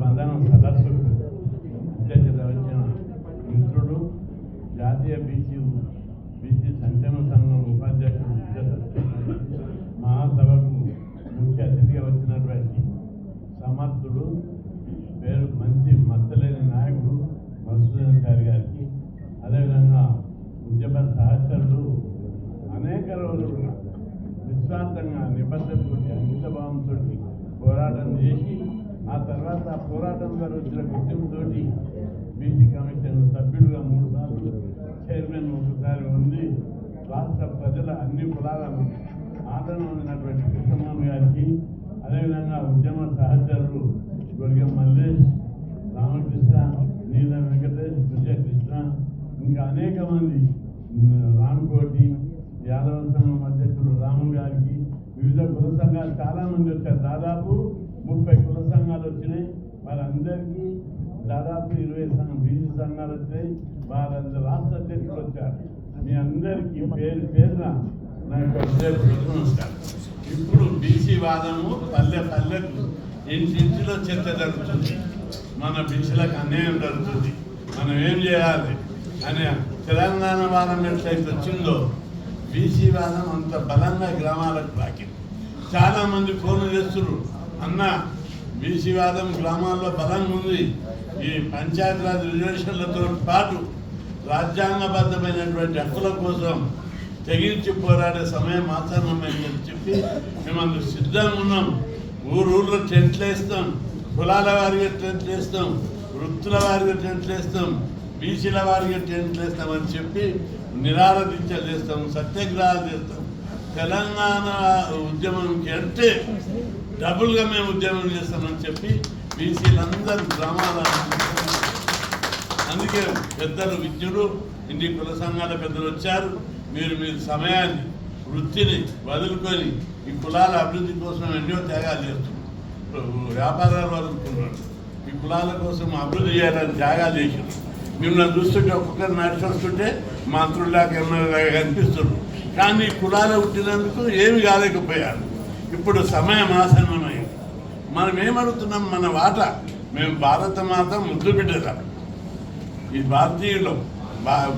బంధన సదస్సుకు అధ్యక్షత వచ్చిన. మిత్రుడు జాతీయ బీసీ బీసీ సంక్షేమ సంఘం ఉపాధ్యక్షుడు మహాసభకు ముఖ్య అతిథిగా వచ్చినటువంటి సమర్థుడు పేరు మంచి మచ్చలేని నాయకుడు మధుసూదనాచారి గారికి అదేవిధంగా ఉద్యమ సహచరులు అనేక రోజులుగా విశ్రాంతంగా నిబద్ధతతో అంకిత భావంతో పోరాటం చేసి తర్వాత ఆ పోరాటం వచ్చిన గుర్తింపుతో బీసీ కమిషన్ సభ్యుడుగా మూడు సార్లు చైర్మన్ ఒకసారి ఉంది రాష్ట్ర ప్రజల అన్ని కులాలను ఆదరణ ఉన్నటువంటి కృష్ణమామి గారికి అదేవిధంగా ఉద్యమ సహచరులు గొరిగం మల్లేష్ రామకృష్ణ నీల వెంకటేష్ విజయకృష్ణ ఇంకా అనేక మంది రామకోటి యాదవ సంఘం అధ్యక్షుడు రాములు గారికి వివిధ కుల సంఘాలు చాలా మంది వచ్చారు. దాదాపు ముప్పై కుల సంఘాలు వచ్చినాయి. వారందరికీ దాదాపు ఇరవై సంఘం బీసీ సంఘాలు వచ్చాయి వారందరూ రాష్ట్ర అధ్యక్షులు వచ్చారు. మీ అందరికీ పేరు పేరున నాకు నమస్కారం. ఇప్పుడు బీసీ వాదము పల్లె పల్లెకు ఇంటింటిలో చర్చ జరుగుతుంది? మన బీసీలకు అన్యాయం జరుగుతుంది. మనం ఏం చేయాలి అనే తెలంగాణ వాదం ఎట్లయితే వచ్చిందో బీసీ వాదం అంత బలంగా గ్రామాలకు రాకింది చాలామంది ఫోన్లు చేస్తున్నారు అన్న బీసీవాదం గ్రామాల్లో బలంగా ఉంది. ఈ పంచాయతీరాజ్ రిజర్వేషన్లతో పాటు రాజ్యాంగబద్ధమైనటువంటి హక్కుల కోసం తెగించి పోరాడే సమయం ఆసన్నమైందని చెప్పి మేమందరూ సిద్ధంగా ఉన్నాం. ఊరూర్లో టెంట్లు వేస్తాం. కులాల వారిగా టెంట్లు వేస్తాం. వృత్తుల వారిగా టెంట్లు వేస్తాం. బీసీల వారిగా టెంట్లు వేస్తామని చెప్పి నిరారదించలు చేస్తాం సత్యాగ్రహాలు చేస్తాం. తెలంగాణ ఉద్యమంకి అంటే డబుల్గా మేము ఉద్యమం చేస్తామని చెప్పి బీసీలందరూ గ్రామాల అందుకే పెద్దలు విద్యుడు ఇంటి కుల సంఘాల పెద్దలు వచ్చారు. మీరు మీ సమయాన్ని వృత్తిని వదులుకొని ఈ కులాల అభివృద్ధి కోసం ఎన్నో త్యాగాలు చేస్తున్నారు. వ్యాపారాలు వదులుకున్నారు. ఈ కులాల కోసం అభివృద్ధి చేయాలని త్యాగాలు చేశారు మిమ్మల్ని చూస్తుంటే ఒక్కొక్కరు నడిచి వస్తుంటే మంత్రుల్లాగా ఎమ్మెల్యేలాగా కనిపిస్తున్నారు. కానీ ఈ కులాలు పుట్టినందుకు ఏమి కాలేకపోయారు. ఇప్పుడు సమయం ఆసన్నమైంది మనం ఏమడుగుతున్నాం? మన వాట. మేము భారత మాత ముద్దు బిడ్డరా ఈ భారతీయులు.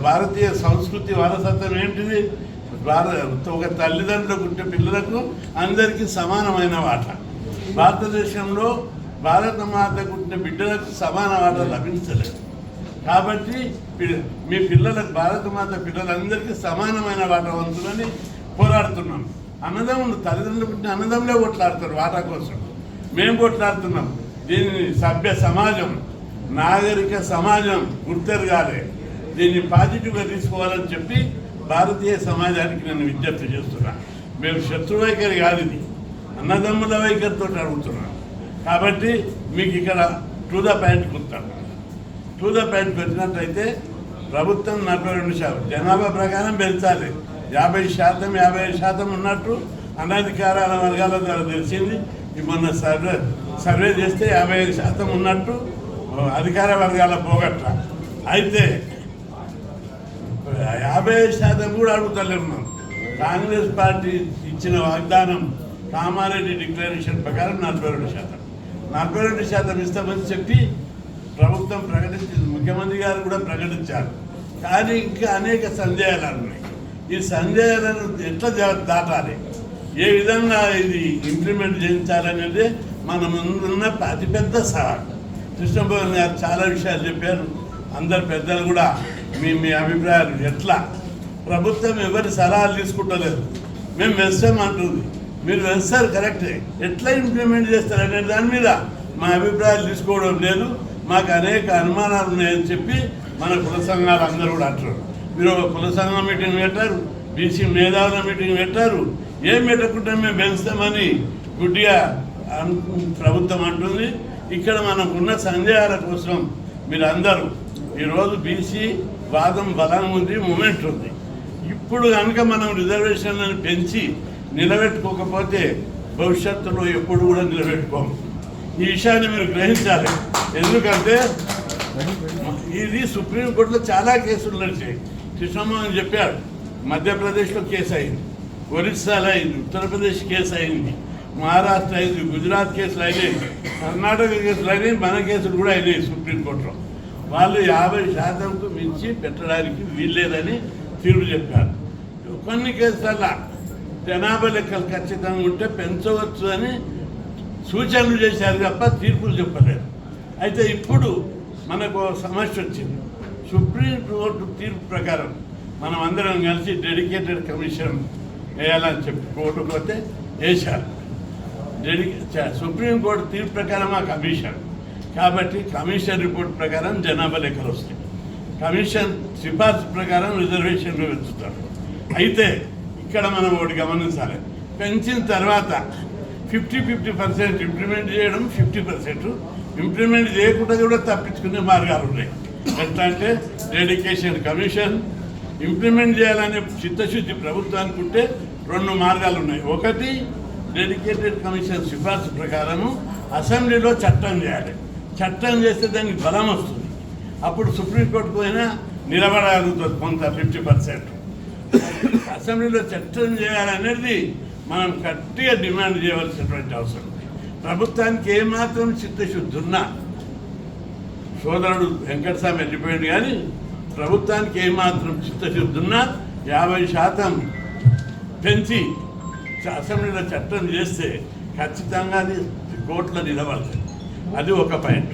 భారతీయ సంస్కృతి వారసత్వం ఏంటిది? భారత ఒక తల్లిదండ్రులకు పుట్టే పిల్లలకు అందరికీ సమానమైన వాట. భారతదేశంలో భారత మాత పుట్టిన బిడ్డలకు సమాన వాట లభించలేదు. కాబట్టి పి- మీ పిల్లలకు భారత మాత పిల్లలందరికీ సమానమైన వాట వంతులని పోరాడుతున్నాం. అన్నదమ్ములు తల్లిదండ్రులు పుట్టిన అన్నదమ్ములే కొట్లాడతారు వాటా కోసం. మేము కొట్లాడుతున్నాం. దీనిని సభ్య సమాజం నాగరిక సమాజం గుర్తెరగాలి. దీన్ని పాజిటివ్గా తీసుకోవాలని చెప్పి భారతీయ సమాజానికి నేను విజ్ఞప్తి చేస్తున్నా. మేము శత్రు వైఖరి కాదు ఇది. అన్నదమ్ముల వైఖరితో అడుగుతున్నాం. కాబట్టి మీకు ఇక్కడ టూ ద పాయింట్ కుతాను టూ ద పాయింట్కి వచ్చినట్లయితే ప్రభుత్వం నలభై రెండు శాతం. జనాభా ప్రకారం పెంచాలి. యాభై శాతం యాభై ఐదు శాతం ఉన్నట్టు అనధికారాల వర్గాల ద్వారా తెలిసింది. మొన్న సర్వే సర్వే చేస్తే యాభై ఐదు శాతం ఉన్నట్టు అధికార వర్గాల పోగట్ట. అయితే యాభై ఐదు శాతం కూడా అడుగుతలేము మనం. కాంగ్రెస్ పార్టీ ఇచ్చిన వాగ్దానం కామారెడ్డి డిక్లరేషన్ ప్రకారం నలభై రెండు శాతం. నలభై రెండు శాతం ఇస్తామని చెప్పి ప్రభుత్వం ప్రకటించింది. ముఖ్యమంత్రి గారు కూడా ప్రకటించారు. కానీ ఇంకా అనేక సందేహాలు ఉన్నాయి ఈ సందేహాలను ఎట్లా దాటాలి? ఏ విధంగా ఇది ఇంప్లిమెంట్ చేయించాలనేది మన ముందున్న అతిపెద్ద సవాల్. కృష్ణభవన్ గారు చాలా విషయాలు చెప్పారు. అందరు పెద్దలు కూడా మీ మీ అభిప్రాయాలు ఎట్లా? ప్రభుత్వం ఎవరి సలహాలు తీసుకుంటలేదు. మేము వేస్తాం అంటుంది. మీరు వేస్తారు కరెక్టే. ఎట్లా ఇంప్లిమెంట్ చేస్తారు అనే దాని మీద మా అభిప్రాయాలు తీసుకోవడం లేదు. మాకు అనేక అనుమానాలు ఉన్నాయని చెప్పి మన కుల సంఘాలు అందరూ కూడా అంటారు మీరు ఒక కుల సంఘం మీటింగ్ పెట్టారు బీసీ మేధావుల మీటింగ్ పెట్టారు. ఏం పెట్టకుండా మేము పెంచుతామని గుడ్డిగా ప్రభుత్వం అంటుంది. ఇక్కడ మనకున్న సందేహాల కోసం మీరు అందరూ ఈరోజు బీసీ వాదం బలం ఉంది మూమెంట్ ఉంది. ఇప్పుడు కనుక మనం రిజర్వేషన్లను పెంచి నిలబెట్టుకోకపోతే భవిష్యత్తులో ఎప్పుడు కూడా నిలబెట్టుకోము. ఈ విషయాన్ని మీరు గ్రహించాలి. ఎందుకంటే ఇది సుప్రీంకోర్టులో చాలా కేసులు నడిచాయి. కృష్ణమోహన్ చెప్పాడు మధ్యప్రదేశ్లో కేసు అయింది. ఒరిస్సాలో అయింది. ఉత్తరప్రదేశ్ కేసు అయింది. మహారాష్ట్ర అయింది. గుజరాత్ కేసులు అయినాయి. కర్ణాటక కేసులు అయినాయి. మన కేసులు కూడా అయినాయి సుప్రీంకోర్టులో. వాళ్ళు యాభై శాతంకు మించి పెట్టడానికి వీల్లేదని తీర్పు చెప్పారు. కొన్ని కేసుల జనాభా లెక్కలు ఖచ్చితంగా ఉంటే పెంచవచ్చు అని సూచనలు చేశారు తప్ప తీర్పులు చెప్పలేదు. అయితే ఇప్పుడు మనకు సమస్య వచ్చింది. సుప్రీం కోర్టు తీర్పు ప్రకారం మనం అందరం కలిసి డెడికేటెడ్ కమిషన్ వేయాలని చెప్పి కోర్టుకు పోతే వేశారు. డెడి సుప్రీంకోర్టు తీర్పు ప్రకారం ఆ కమిషన్? కాబట్టి కమిషన్ రిపోర్ట్ ప్రకారం జనాభా లెక్కలు వస్తాయి. కమిషన్ సిఫార్సు ప్రకారం రిజర్వేషన్లు పెంచుతారు అయితే ఇక్కడ మనం ఒకటి గమనించాలి. పెంచిన తర్వాత ఫిఫ్టీ ఫిఫ్టీ పర్సెంట్ ఇంప్లిమెంట్ చేయడం ఫిఫ్టీ పర్సెంట్. ఇంప్లిమెంట్ చేయకుండా కూడా తప్పించుకునే మార్గాలు ఉన్నాయి. ఎట్లా అంటే డెడికేషన్ కమిషన్ ఇంప్లిమెంట్ చేయాలనే చిత్తశుద్ధి ప్రభుత్వానికి ఉంటే రెండు మార్గాలు ఉన్నాయి. ఒకటి డెడికేటెడ్ కమిషన్ సిఫార్సు ప్రకారము అసెంబ్లీలో చట్టం చేయాలి. చట్టం చేస్తే దానికి బలం వస్తుంది. అప్పుడు సుప్రీంకోర్టుకు పోయినా నిలబడగలుగుతుంది కొంత ఫిఫ్టీ పర్సెంట్. అసెంబ్లీలో చట్టం చేయాలనేది మనం గట్టిగా డిమాండ్ చేయవలసినటువంటి అవసరం ఉంది. ప్రభుత్వానికి ఏమాత్రం చిత్తశుద్ధి ఉన్నా సోదరుడు వెంకటస్వామి వెళ్ళిపోయాడు కానీ ప్రభుత్వానికి ఏమాత్రం చిత్తశుద్ధి ఉన్నా యాభై శాతం పెంచి అసెంబ్లీలో చట్టం చేస్తే ఖచ్చితంగా అది కోర్టులో నిలబడుతుంది అది ఒక పాయింట్.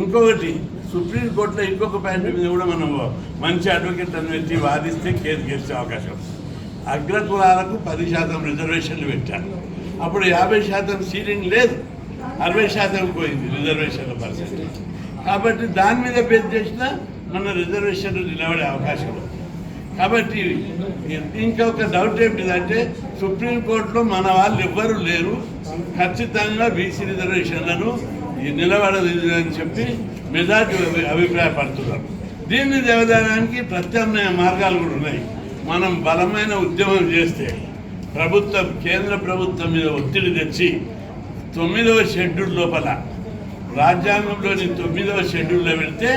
ఇంకొకటి సుప్రీంకోర్టులో ఇంకొక పాయింట్ మీద కూడా మనం మంచి అడ్వకేట్ అని పెట్టి వాదిస్తే కేసు గెలిచే అవకాశం ఉంది. అగ్రకులాలకు పది శాతం రిజర్వేషన్లు పెట్టారు. అప్పుడు యాభై శాతం సీలింగ్ లేదు అరవై శాతం పోయింది రిజర్వేషన్ల పరిస్థితి కాబట్టి దాని మీద బేస్ చేసిన మన రిజర్వేషన్లు నిలబడే అవకాశం కాబట్టి ఇంకొక డౌట్ ఏంటిదంటే సుప్రీంకోర్టులో మన వాళ్ళు ఎవ్వరూ లేరు. ఖచ్చితంగా బీసీ రిజర్వేషన్లను ఈ నిలబడదు అని చెప్పి మెజార్టీ అభిప్రాయపడుతున్నారు. దీన్ని దేవదానానికి ప్రత్యామ్నాయ మార్గాలు కూడా ఉన్నాయి. మనం బలమైన ఉద్యమం చేస్తే ప్రభుత్వం కేంద్ర ప్రభుత్వం మీద ఒత్తిడి తెచ్చి తొమ్మిదవ షెడ్యూల్ లోపల రాజ్యాంగంలోని తొమ్మిదవ షెడ్యూల్లో పెడితే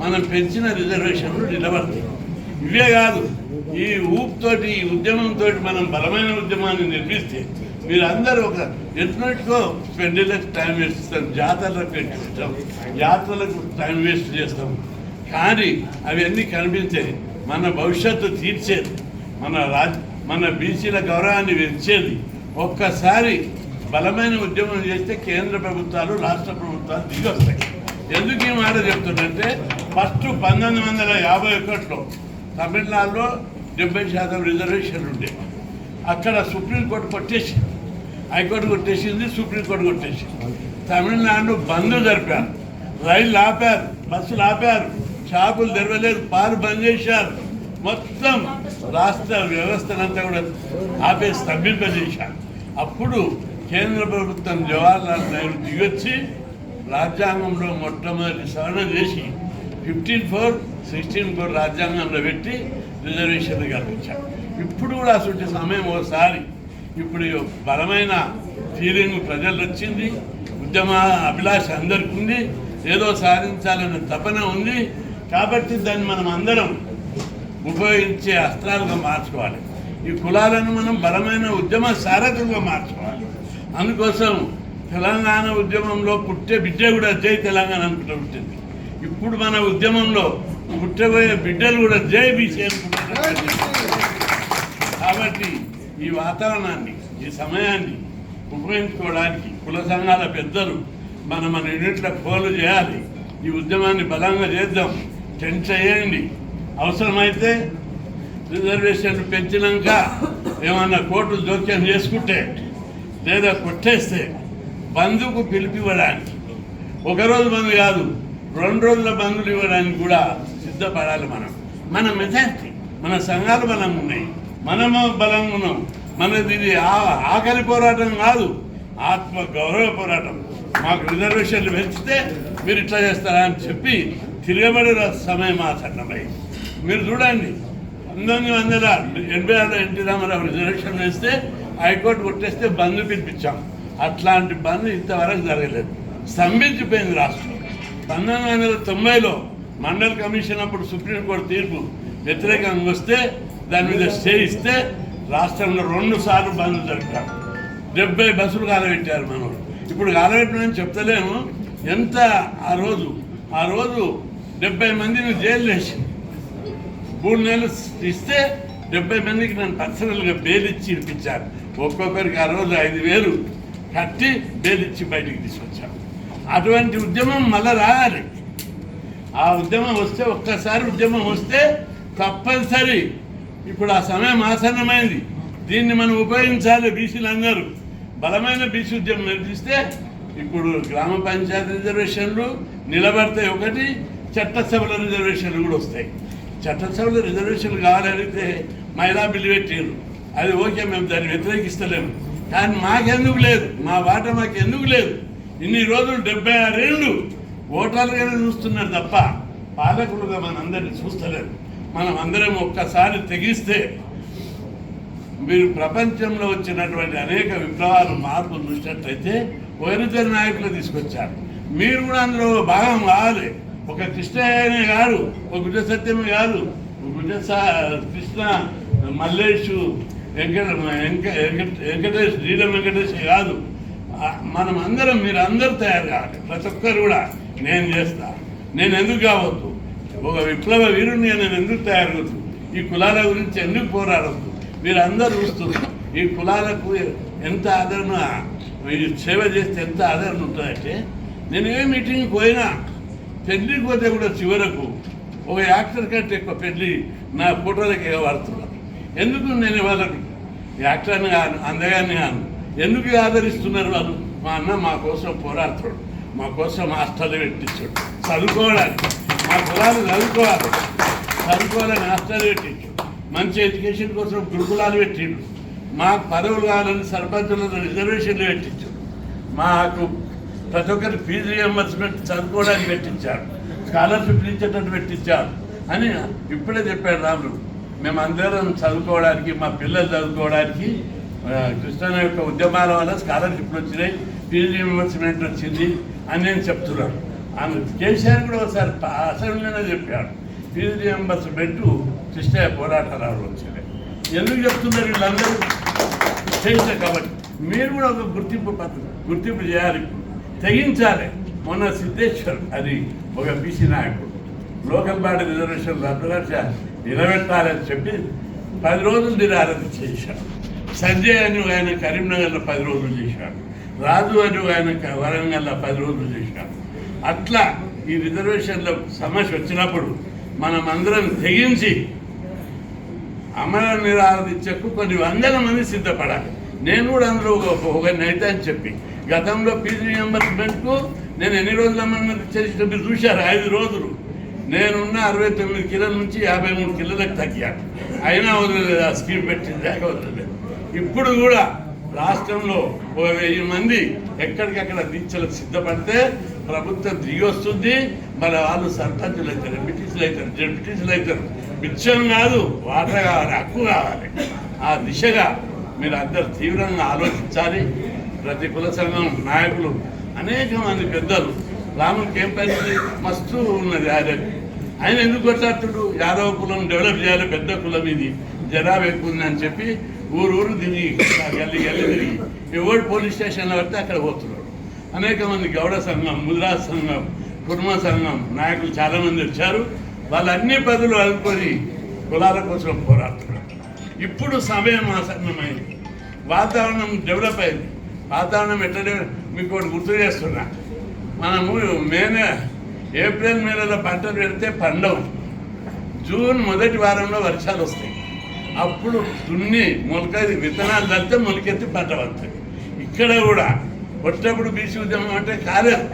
మనం పెంచిన రిజర్వేషన్లు నిలబడతాయి. ఇవే కాదు ఈ ఊపుతోటి ఈ ఉద్యమంతో మనం బలమైన ఉద్యమాన్ని నిర్మిస్తే మీరందరూ ఒక ఎట్నట్టుకో పెళ్ళిలకు టైం వేస్ట్ చేస్తాం జాతరలకు పెట్టిస్తాం జాతరలకు టైం వేస్ట్ చేస్తాం. కానీ అవన్నీ కనిపించాయి మన భవిష్యత్తు తీర్చేది మన రాజ్ మన బీసీల గౌరవాన్ని పెంచేది ఒక్కసారి బలమైన ఉద్యమం చేస్తే కేంద్ర ప్రభుత్వాలు రాష్ట్ర ప్రభుత్వాలు దిగొస్తాయి. ఎందుకు ఈ మాట చెప్తుందంటే ఫస్ట్ పంతొమ్మిది వందల యాభై ఒకటిలో తమిళనాడులో డెబ్బై శాతం రిజర్వేషన్లు ఉండే. అక్కడ సుప్రీంకోర్టు కొట్టేసింది. హైకోర్టు కొట్టేసింది సుప్రీంకోర్టు కొట్టేసింది. తమిళనాడు బంద్ జరిపారు. రైళ్ళు ఆపారు బస్సులు ఆపారు. షాపులు తెరవలేదు పాలు బంద్ చేశారు. మొత్తం రాష్ట్ర వ్యవస్థనంతా కూడా ఆపేసి స్తంభింపజేశారు. అప్పుడు కేంద్ర ప్రభుత్వం జవహర్లాల్ నెహ్రూ దిగొచ్చి రాజ్యాంగంలో మొట్టమొదటి సవరణ చేసి ఫిఫ్టీన్ ఫోర్ సిక్స్టీన్ ఫోర్ రాజ్యాంగంలో పెట్టి రిజర్వేషన్లు కల్పించారు. ఇప్పుడు కూడా అటువంటి సమయం ఓసారి ఇప్పుడు బలమైన ఫీలింగ్ ప్రజలు వచ్చింది ఉద్యమ అభిలాష అందరికి ఉంది ఏదో సాధించాలనే తపన ఉంది. కాబట్టి దాన్ని మనం అందరం ఉపయోగించే అస్త్రాలుగా మార్చుకోవాలి. ఈ కులాలను మనం బలమైన ఉద్యమ సారథులుగా మార్చుకోవాలి. అందుకోసం తెలంగాణ ఉద్యమంలో పుట్టే బిడ్డ కూడా జై తెలంగాణ అనుకుంటూ పుట్టింది. ఇప్పుడు మన ఉద్యమంలో పుట్టబోయే బిడ్డలు కూడా జై బీసీ అనుకుంటున్నారు కాబట్టి ఈ వాతావరణాన్ని ఈ సమయాన్ని ఉపయోగించుకోవడానికి కుల సంఘాల పెద్దలు మన మన యూనిట్ల ఫోన్లు చేయాలి. ఈ ఉద్యమాన్ని బలంగా చేద్దాం. టెంట్ చేయండి. అవసరమైతే రిజర్వేషన్లు పెంచినాక ఏమన్నా కోర్టులు జోక్యం చేసుకుంటే లేదా కొట్టేస్తే బంధుకు పిలిపివ్వడానికి ఒకరోజు బంద్ కాదు రెండు రోజుల బంధులు ఇవ్వడానికి కూడా సిద్ధపడాలి మనం. మన మెజార్టీ మన సంఘాలు బలంగా ఉన్నాయి. మనము బలంగా ఉన్నాం. మనది ఇది ఆ- ఆకలి పోరాటం కాదు ఆత్మ గౌరవ పోరాటం. మాకు రిజర్వేషన్లు పెంచితే మీరు ఇట్లా చేస్తారా అని చెప్పి తిరగబడిన సమయం ఆసన్నమై మీరు చూడండి పంతొమ్మిది వందల ఎనభై ఆరులో ఎన్టీ రామారావు రిజర్వేషన్ వేస్తే హైకోర్టు కొట్టేస్తే బంద్ పిలిపించాం. అట్లాంటి బంద్ ఇంతవరకు జరగలేదు. స్తంభించిపోయింది రాష్ట్రం. పంతొమ్మిది వందల తొంభైలో మండల్ కమిషన్ అప్పుడు సుప్రీంకోర్టు తీర్పు వ్యతిరేకంగా వస్తే దాని మీద స్టే ఇస్తే రాష్ట్రంలో రెండు సార్లు బంద్ జరిపారు. డెబ్బై బస్సులు కాలబెట్టారు మనం ఇప్పుడు కాలబెట్టమని చెప్తలేము ఎంత ఆ రోజు? ఆ రోజు డెబ్బై మందిని జైలు వేసి మూడు నెలలు ఇస్తే డెబ్బై మందికి నేను పర్సనల్గా బెయిల్ ఇచ్చి ఇప్పించాను ఒక్కొక్కరికి ఆ రోజు ఐదు వేలు కట్టి బేదిచ్చి బయటికి తీసుకొచ్చాం. అటువంటి ఉద్యమం మళ్ళా రావాలి ఆ ఉద్యమం వస్తే ఒక్కసారి ఉద్యమం వస్తే తప్పనిసరి. ఇప్పుడు ఆ సమయం ఆసన్నమైంది. దీన్ని మనం ఉపయోగించాలి బీసీలు అందరూ. బలమైన బీసీ ఉద్యమం నిర్మిస్తే ఇప్పుడు గ్రామ పంచాయతీ రిజర్వేషన్లు నిలబడతాయి ఒకటి చట్టసభల రిజర్వేషన్లు కూడా వస్తాయి. చట్టసభల రిజర్వేషన్లు కావాలడిగితే మహిళా బిల్లు పెట్టారు అది ఓకే మేము దాన్ని వ్యతిరేకిస్తలేము. కానీ మాకెందుకు లేదు? మా వాట మాకు ఎందుకు లేదు? ఇన్ని రోజులు డెబ్బై ఆరేళ్ళు ఓటర్లుగానే చూస్తున్నారు తప్ప పాలకులుగా మనందరినీ చూస్తలేరు మనం అందరం ఒక్కసారి తెగిస్తే మీరు ప్రపంచంలో వచ్చినటువంటి అనేక విప్లవాలు మార్పులు చూసినట్లయితే వైరుద్దరు నాయకులు తీసుకొచ్చారు. మీరు కూడా అందులో భాగం కావాలి. ఒక కృష్ణయ్యనే కాదు ఒక గుజ సత్యమే కాదు. గుజ కృష్ణ మల్లేషు వెంకట వెంకట- వెంకటేష్ శ్రీరామ్ వెంకటేష్ కాదు. మనం అందరం మీరు అందరు తయారు కావాలి. ప్రతి ఒక్కరు కూడా నేను చేస్తా. నేను ఎందుకు కావద్దు? ఒక విప్లవ వీరుని నేను ఎందుకు తయారవద్దు ఈ కులాల గురించి ఎందుకు పోరాడద్దు? మీరు అందరూ చూస్తున్నారు. ఈ కులాలకు ఎంత ఆదరణ సేవ చేస్తే ఎంత ఆదరణ ఉంటుందంటే నేను ఏ మీటింగ్ పోయినా పెళ్ళికి పోతే కూడా చివరకు ఒక యాక్టర్ కంటే ఎక్కువ పెళ్ళి నా ఫోటోలకి వాడుతున్నారు. ఎందుకు నేను వాళ్ళకి యాక్టర్ని కాను అందగాన్ని కాను. ఎందుకు ఆదరిస్తున్నారు వాళ్ళు? మా అన్న మా కోసం పోరాడుతాడు మా కోసం హాస్టల్ పెట్టించాడు. చదువుకోవడానికి. మా కులాలు చదువుకోవాలి. చదువుకోవాలని హాస్టల్ పెట్టించాడు. మంచి ఎడ్యుకేషన్ కోసం గురుకులాలు పెట్టిండు. మా పదవులు కావాలని సర్పంచులతో రిజర్వేషన్లు పెట్టించాడు. మాకు ప్రతి ఒక్కరి ఫీజు రియంబర్స్మెంట్ చదువుకోవడానికి పెట్టించారు స్కాలర్షిప్ ఇచ్చేటట్టు పెట్టించారు అని ఇప్పుడే చెప్పాడు రాముడు. మేము అందరం చదువుకోవడానికి మా పిల్లలు చదువుకోవడానికి కృష్ణ యొక్క ఉద్యమాల వల్ల స్కాలర్షిప్లు వచ్చినాయి ఫీజు రియంబర్స్మెంట్ వచ్చింది అని నేను చెప్తున్నాను. ఆమె కేసీఆర్ కూడా ఒకసారి అసెంబ్లీలో అసెంబ్లీలోనే చెప్పాడు. ఫీజు రియంబర్స్మెంట్ కృష్ణయ్య పోరాటాలు వచ్చినాయి ఎందుకు చెప్తున్నారు వీళ్ళందరూ? చేయించారు కాబట్టి. మీరు కూడా ఒక గుర్తింపు పత్రం గుర్తింపు చేయాలి తెగించాలి. మొన్న సిద్ధేశ్వర్ అది ఒక బీసీ నాయకుడు. లోకల్ బాడీ రిజర్వేషన్ రద్దులక్ష నిలబెట్టాలని చెప్పి పది రోజులు నిరారతి చేశాడు సంజయ్ అని ఆయన కరీంనగర్లో పది రోజులు చేశాడు. రాజు అని ఆయన వరంగల్లో పది రోజులు చేశాడు. అట్లా ఈ రిజర్వేషన్ల సమస్య వచ్చినప్పుడు మనం అందరం తెగించి అమర నిరాధించకు కొన్ని వందల మంది సిద్ధపడాలి. నేను కూడా అందులో ఒక- ఒక నైతే అని చెప్పి గతంలో పీజీ రియంబర్స్మెంట్కు నేను ఎన్ని రోజుల మంది చేసిన మీరు చూశారు? ఐదు రోజులు. నేనున్న అరవై తొమ్మిది కిలోల నుంచి యాభై మూడు కిలోలకు తగ్గాను అయినా వదలలేదు ఆ స్కీమ్ పెట్టింది వదలలేదు. ఇప్పుడు కూడా రాష్ట్రంలో ఓ వెయ్యి మంది ఎక్కడికక్కడ దీక్షలకు సిద్ధపడితే ప్రభుత్వం దిగి వస్తుంది. మన వాళ్ళు సర్పంచులు అవుతారు బ్రిటిష్లు అవుతారు జడ్పీటీసీలు అవుతారు. మిత్యం కాదు వాట కావాలి హక్కు కావాలి. ఆ దిశగా మీరు అందరు తీవ్రంగా ఆలోచించాలి. ప్రతి కుల సంఘం నాయకులు అనేక మంది పెద్దలు రాముడికి ఏం పరిస్థితి మస్తు ఉన్నది ఆయన ఆయన ఎందుకు కొట్లాడుతుడు? యాదవ కులం డెవలప్ చేయాలి పెద్ద కులం ఇది. జనాభా ఎక్కువ ఉందని చెప్పి ఊరు ఊరు తిరిగి గల్లి గల్లి తిరిగి. ఎవరు పోలీస్ స్టేషన్లో పడితే అక్కడ పోతున్నాడు. అనేక మంది గౌడ సంఘం ముద్రా సంఘం కుటుంబ సంఘం నాయకులు చాలామంది వచ్చారు. వాళ్ళు అన్ని పదులు అనుకొని కులాల కోసం పోరాడుతున్నారు. ఇప్పుడు సమయం ఆసన్నమైంది. వాతావరణం డెవలప్ అయింది. వాతావరణం ఎట్లా మీకు ఒకటి గుర్తు చేస్తున్నా. మనము మేనే ఏప్రిల్ మేలలో పంటలు పెడితే పండవు. జూన్ మొదటి వారంలో వర్షాలు వస్తాయి. అప్పుడు దున్ని మొలక విత్తనాలు చల్లితే మొలకెత్తి పంట వస్తుంది ఇక్కడ కూడా కొట్టేప్పుడు బీసీ ఉద్యమం అంటే కాలేదు.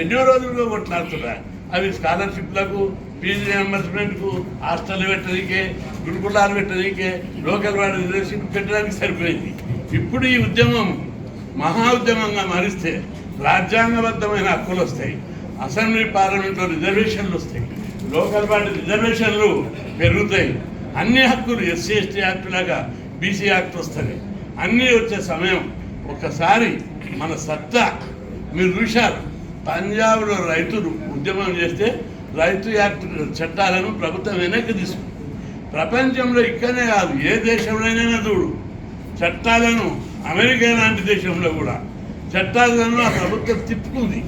ఎన్నో రోజులుగా కొట్లాడుతున్నా అవి స్కాలర్షిప్లకు పీజీ రియంబర్స్మెంట్కు హాస్టల్ పెట్టడానికే గురుకులాలు పెట్టడానికే లోకల్ వాడి రిలేషన్ పెట్టడానికి సరిపోయింది. ఇప్పుడు ఈ ఉద్యమం మహా ఉద్యమంగా మారిస్తే రాజ్యాంగబద్ధమైన హక్కులు వస్తాయి. అసెంబ్లీ పార్లమెంట్లో రిజర్వేషన్లు వస్తాయి. లోకల్ పార్టీ రిజర్వేషన్లు పెరుగుతాయి. అన్ని హక్కులు ఎస్సీ ఎస్టీ యాక్ట్ లాగా బీసీ యాక్ట్ వస్తాయి అన్నీ వచ్చే సమయం ఒకసారి మన సత్తా మీరు చూశారు పంజాబ్లో రైతులు ఉద్యమం చేస్తే రైతు యాక్ట్ చట్టాలను ప్రభుత్వం వెనక్కి తీసుకుంది ప్రపంచంలో ఇక్కడనే కాదు ఏ దేశంలోనైనా చూడు. చట్టాలను అమెరికా లాంటి దేశంలో కూడా. చట్టాలను ఆ ప్రభుత్వం తిప్పుకుంది.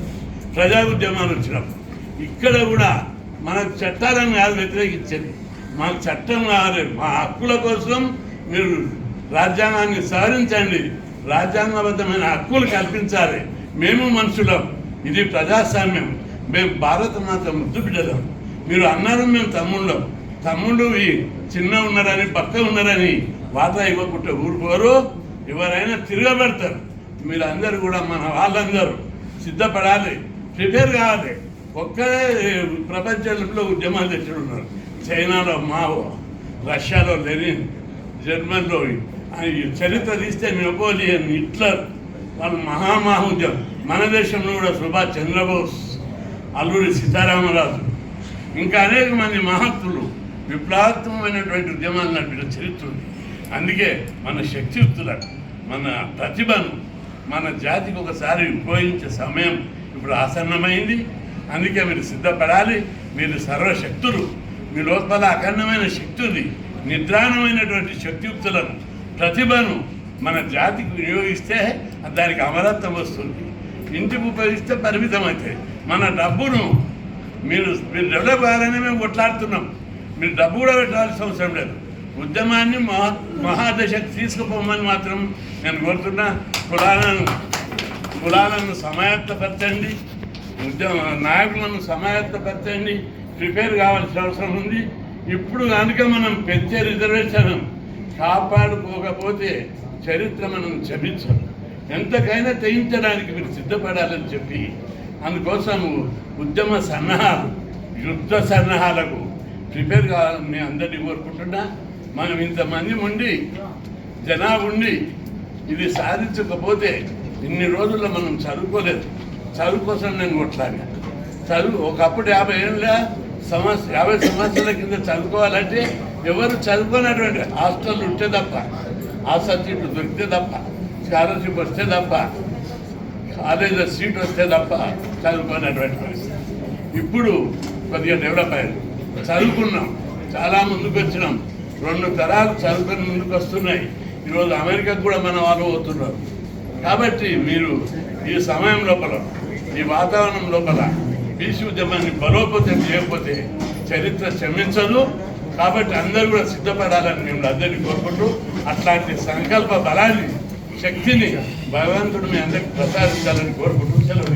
ప్రజా ఉద్యమాలు వచ్చినప్పుడు ఇక్కడ కూడా మన చట్టాలను కాదు వ్యతిరేకించండి మాకు చట్టం కావాలి. మా హక్కుల కోసం మీరు రాజ్యాంగాన్ని సవరించండి. రాజ్యాంగబద్ధమైన హక్కులు కల్పించాలి. మేము మనుషులం. ఇది ప్రజాస్వామ్యం. మేము భారత మాత ముద్దు బిడ్డలం. మీరు అన్నారు మేము తమ్ముళ్ళం. తమ్ముళ్ళు ఈ చిన్న ఉన్నారని పక్క ఉన్నారని వాటా ఇవ్వకుంటే ఊరుకోరు. ఎవరైనా తిరగబెడతారు. మీరు అందరూ కూడా మన వాళ్ళందరూ సిద్ధపడాలి. ప్రిపేర్ కావాలి. ఒక్కరే ప్రపంచంలో ఉద్యమాలు తెచ్చి ఉన్నారు చైనాలో మావో రష్యాలో లెనిన్ జర్మన్లో చరిత్ర తీస్తే నెపోలియన్ హిట్లర్ వాళ్ళు మహామహోద్యం మన దేశంలో కూడా సుభాష్ చంద్రబోస్ అల్లూరి సీతారామరాజు ఇంకా అనేక మంది మహత్తులు విప్లవాత్మకమైనటువంటి ఉద్యమాలు నడిపిన చరిత్ర ఉంది. అందుకే మన శక్తియుక్తులను మన ప్రతిభను మన జాతికి ఒకసారి ఉపయోగించే సమయం ఇప్పుడు ఆసన్నమైంది. అందుకే మీరు సిద్ధపడాలి. మీరు సర్వశక్తులు. మీ లోపల అఖండమైన శక్తి ఉంది నిద్రాణమైనటువంటి శక్తియుక్తులను ప్రతిభను మన జాతికి వినియోగిస్తే దానికి అమరత్వం వస్తుంది. ఇంటికి ఉపయోగిస్తే పరిమితం అయితే మన డబ్బును మీరు మీరు డెవలప్ కావాలని మేము కొట్లాడుతున్నాం. మీరు డబ్బు కూడా పెట్టాల్సిన అవసరం లేదు. ఉద్యమాన్ని మహా మహాదశకు తీసుకుపోమని మాత్రం నేను కోరుతున్నా. కులాలను కులాలను సమాయత్తపరచండి ఉద్యమ నాయకులను సమాయత్తపరచండి ప్రిపేర్ కావాల్సిన అవసరం ఉంది. ఇప్పుడు కనుక మనం పెంచే రిజర్వేషన్ కాపాడుకోకపోతే చరిత్ర మనం క్షమించం ఎంతకైనా తెయించడానికి మీరు సిద్ధపడాలని చెప్పి అందుకోసం ఉద్యమ సన్నాహాలు యుద్ధ సన్నాహాలకు ప్రిపేర్ కావాలని నేను అందరినీ కోరుకుంటున్నా. మనం ఇంతమంది ఉండి జనాభా ఉండి ఇది సాధించకపోతే ఇన్ని రోజుల్లో మనం చదువుకోలేదు. చదువు కోసం నేను కొట్లాగా చదువు ఒకప్పుడు యాభై ఏళ్ళ సంవత్సరం యాభై సంవత్సరాల కింద చదువుకోవాలంటే ఎవరు చదువుకున్నటువంటి హాస్టల్ ఉంటే తప్ప హాస్టల్ సీట్లు దొరికితే తప్ప స్కాలర్షిప్ వస్తే తప్ప కాలేజీలో సీట్ వస్తే తప్ప చదువుకున్నటువంటి పరిస్థితి. ఇప్పుడు కొద్దిగా డెవలప్ అయ్యారు. చదువుకున్నాం. చాలా ముందుకు వచ్చినాం. రెండు తరాలు చదువుకొని ముందుకు వస్తున్నాయి. ఈరోజు అమెరికాకు కూడా మన వాళ్ళు పోతున్నారు కాబట్టి మీరు ఈ సమయం లోపల ఈ వాతావరణం లోపల బీసీ ఉద్యమాన్ని బలోపేతం చేయకపోతే చరిత్ర క్షమించదు. కాబట్టి అందరూ కూడా సిద్ధపడాలని మేము అందరినీ కోరుకుంటూ అట్లాంటి సంకల్ప బలాన్ని శక్తిని భగవంతుడు మీ అందరికి ప్రసాదించాలని కోరుకుంటూ సెలవు